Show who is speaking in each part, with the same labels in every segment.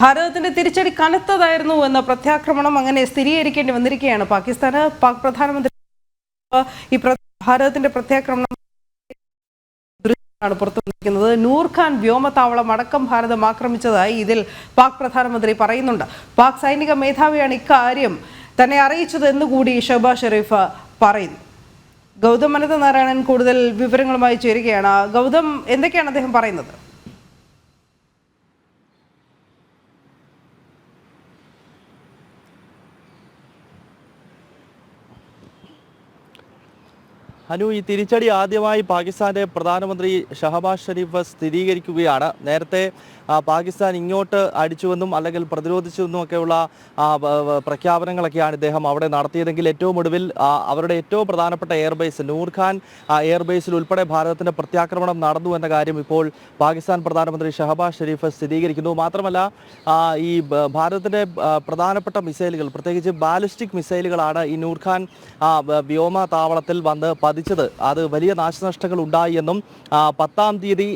Speaker 1: ഭാരതത്തിന്റെ തിരിച്ചടി കനത്തതായിരുന്നു എന്ന പ്രത്യാക്രമണം അങ്ങനെ സ്ഥിരീകരിക്കേണ്ടി വന്നിരിക്കുകയാണ്. പാകിസ്ഥാന് പാക് പ്രധാനമന്ത്രി ഈ ഭാരതത്തിന്റെ പ്രത്യാക്രമണം ദൃശ്യമാണ് പുറത്തു വന്നിരിക്കുന്നത്. നൂർഖാൻ വ്യോമത്താവളം അടക്കം ഭാരതം ആക്രമിച്ചതായി ഇതിൽ പാക് പ്രധാനമന്ത്രി പറയുന്നുണ്ട്. പാക് സൈനിക മേധാവിയാണ് ഇക്കാര്യം തന്നെ അറിയിച്ചത് എന്നുകൂടി ഷബാ ഷെരീഫ് പറയുന്നു. ഗൗതം അനന്തനാരായണൻ കൂടുതൽ വിവരങ്ങളുമായി ചേരുകയാണ്. ഗൗതം എന്തൊക്കെയാണ് അദ്ദേഹം പറയുന്നത്?
Speaker 2: അനു ഈ തിരിച്ചടി ആദ്യമായി പാകിസ്ഥാന്റെ പ്രധാനമന്ത്രി ഷഹബാസ് ഷരീഫ് സ്ഥിരീകരിക്കുകയാണ്. നേരത്തെ പാകിസ്ഥാൻ ഇങ്ങോട്ട് അടിച്ചുവെന്നും അല്ലെങ്കിൽ പ്രതിരോധിച്ചുവെന്നും ഒക്കെയുള്ള പ്രഖ്യാപനങ്ങളൊക്കെയാണ് ഇദ്ദേഹം അവിടെ നടത്തിയതെങ്കിൽ ഏറ്റവും ഒടുവിൽ അവരുടെ ഏറ്റവും പ്രധാനപ്പെട്ട എയർബേസ് നൂർഖാൻ എയർബേസിൽ ഉൾപ്പെടെ ഭാരതത്തിന്റെ പ്രത്യാക്രമണം നടന്നു എന്ന കാര്യം ഇപ്പോൾ പാകിസ്ഥാൻ പ്രധാനമന്ത്രി ഷഹബാസ് ഷരീഫ് സ്ഥിരീകരിക്കുന്നു. മാത്രമല്ല ഈ ഭാരതത്തിന്റെ പ്രധാനപ്പെട്ട മിസൈലുകൾ പ്രത്യേകിച്ച് ബാലിസ്റ്റിക് മിസൈലുകളാണ് ഈ നൂർഖാൻ വ്യോമ താവളത്തിൽ വന്ന് പതിച്ചത് അത് വലിയ നാശനഷ്ടങ്ങൾ ഉണ്ടായി എന്നും പത്താം തീയതി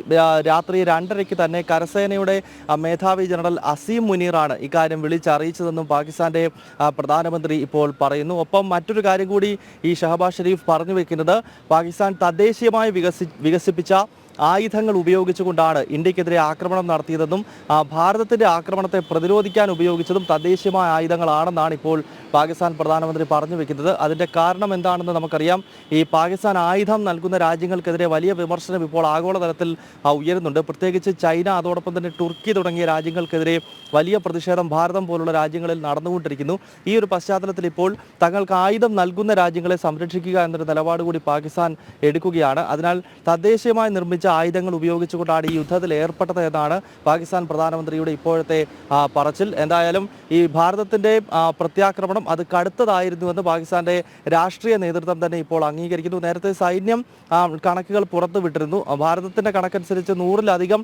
Speaker 2: രാത്രി രണ്ടരയ്ക്ക് തന്നെ കരസേനയുടെ മേധാവി ജനറൽ അസീം മുനീറാണ് ഇക്കാര്യം വിളിച്ചറിയിച്ചതെന്നും പാകിസ്ഥാന്റെ പ്രധാനമന്ത്രി ഇപ്പോൾ പറയുന്നു. ഒപ്പം മറ്റൊരു കാര്യം കൂടി ഈ ഷഹബാസ് ഷെരീഫ് പറഞ്ഞു വെക്കുന്നത് പാകിസ്ഥാൻ തദ്ദേശീയമായി വികസി വികസിപ്പിച്ച ആയുധങ്ങൾ ഉപയോഗിച്ചുകൊണ്ടാണ് ഇന്ത്യക്കെതിരെ ആക്രമണം നടത്തിയതെന്നും ഭാരതത്തിന്റെ ആക്രമണത്തെ പ്രതിരോധിക്കാൻ ഉപയോഗിച്ചതും തദ്ദേശീയമായ ആയുധങ്ങളാണെന്നാണ് ഇപ്പോൾ പാകിസ്ഥാൻ പ്രധാനമന്ത്രി പറഞ്ഞു വെക്കുന്നത്. അതിന്റെ കാരണം എന്താണെന്ന് നമുക്കറിയാം. ഈ പാകിസ്ഥാൻ ആയുധം നൽകുന്ന രാജ്യങ്ങൾക്കെതിരെ വലിയ വിമർശനം ഇപ്പോൾ ആഗോളതലത്തിൽ ഉയരുന്നുണ്ട്. പ്രത്യേകിച്ച് ചൈന അതോടൊപ്പം തന്നെ തുർക്കി തുടങ്ങിയ രാജ്യങ്ങൾക്കെതിരെ വലിയ പ്രതിഷേധം ഭാരതം പോലുള്ള രാജ്യങ്ങളിൽ നടന്നുകൊണ്ടിരിക്കുന്നു. ഈ ഒരു പശ്ചാത്തലത്തിൽ ഇപ്പോൾ തങ്ങൾക്ക് ആയുധം നൽകുന്ന രാജ്യങ്ങളെ സംരക്ഷിക്കുക എന്നൊരു നിലപാട് കൂടി പാകിസ്ഥാൻ എടുക്കുകയാണ്. അതിനാൽ തദ്ദേശീയമായി നിർമ്മിച്ച ആയുധങ്ങൾ ഉപയോഗിച്ചുകൊണ്ടാണ് ഈ യുദ്ധത്തിൽ ഏർപ്പെട്ടത് എന്നാണ് പാകിസ്ഥാൻ പ്രധാനമന്ത്രിയുടെ ഇപ്പോഴത്തെ പറച്ചിൽ. എന്തായാലും ഈ ഭാരതത്തിന്റെ പ്രത്യാക്രമണം അത് കടുത്തതായിരുന്നുവെന്ന് പാകിസ്ഥാന്റെ രാഷ്ട്രീയ നേതൃത്വം തന്നെ ഇപ്പോൾ അംഗീകരിക്കുന്നു. നേരത്തെ സൈന്യം കണക്കുകൾ പുറത്തുവിട്ടിരുന്നു. ഭാരതത്തിന്റെ കണക്കനുസരിച്ച് നൂറിലധികം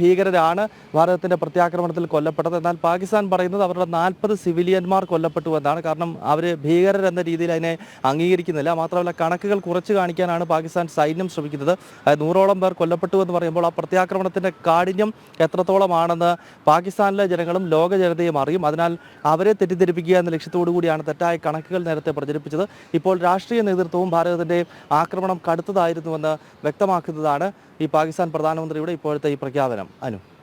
Speaker 2: ഭീകരരാണ് ഭാരതത്തിന്റെ പ്രത്യാക്രമണത്തിൽ കൊല്ലപ്പെട്ടത്. എന്നാൽ പാകിസ്ഥാൻ പറയുന്നത് അവരുടെ നാൽപ്പത് സിവിലിയന്മാർ കൊല്ലപ്പെട്ടു എന്നാണ് കാരണം അവർ ഭീകരർ എന്ന രീതിയിൽ അതിനെ അംഗീകരിക്കുന്നില്ല. മാത്രമല്ല കണക്കുകൾ കുറച്ച് കാണിക്കാനാണ് പാകിസ്ഥാൻ സൈന്യം ശ്രമിക്കുന്നത്. നൂറോളം പേർ കൊല്ലപ്പെട്ടു എന്ന് പറയുമ്പോൾ ആ പ്രത്യാക്രമണത്തിന്റെ കാഠിന്യം എത്രത്തോളമാണെന്ന് പാകിസ്ഥാനിലെ ജനങ്ങളും ലോക ജനതയും അറിയും. അതിനാൽ അവരെ തെറ്റിദ്ധരിപ്പിക്കുക എന്ന ലക്ഷ്യത്തോടു കൂടിയാണ് തെറ്റായ കണക്കുകൾ നേരത്തെ പ്രചരിപ്പിച്ചത്. ഇപ്പോൾ രാഷ്ട്രീയ നേതൃത്വവും ഭാരതത്തിന്റെ ആക്രമണം കടുത്തതായിരുന്നുവെന്ന് വ്യക്തമാക്കുന്നതാണ് ഈ പാകിസ്ഥാൻ പ്രധാനമന്ത്രിയുടെ ഇപ്പോഴത്തെ ഈ പ്രഖ്യാപനം. അനു.